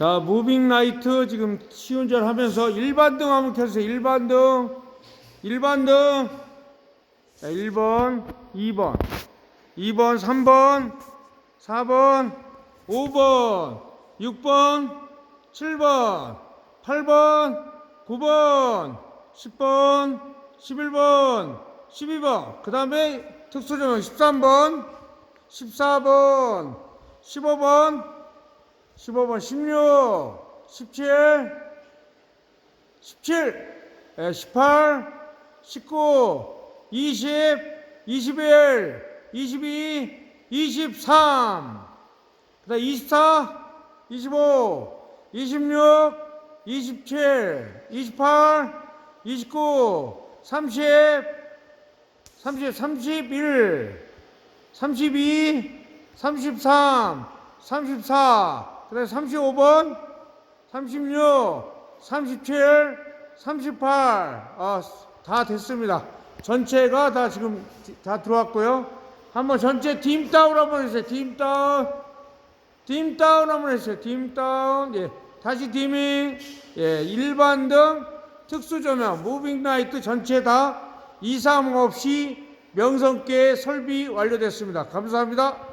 자, 무빙 라이트 지금 시운전 하면서 일반 등 한번 켜주세요. 일반 등. 일반 등. 자, 1번, 2번, 2번, 3번, 4번, 5번, 6번, 7번, 8번, 9번, 10번, 11번, 12번. 그 다음에 특수조명 13번, 14번, 15번, 15번, 16, 17, 17, 에, 18, 19, 20, 21, 22, 23, 그 다음 24, 25, 26, 27, 28, 29, 30, 30, 31, 32, 33, 34, 그 다음에 35번, 36, 37, 38, 아, 다 됐습니다. 전체가 다 지금 다 들어왔고요. 한번 전체 팀 다운 한번 해주세요. 팀 다운. 팀 다운 한번 해주세요. 팀 다운. 예. 다시 디밍. 예. 일반 등 특수 조명, 무빙 라이트 전체 다 이상 없이 명성께 설비 완료됐습니다. 감사합니다.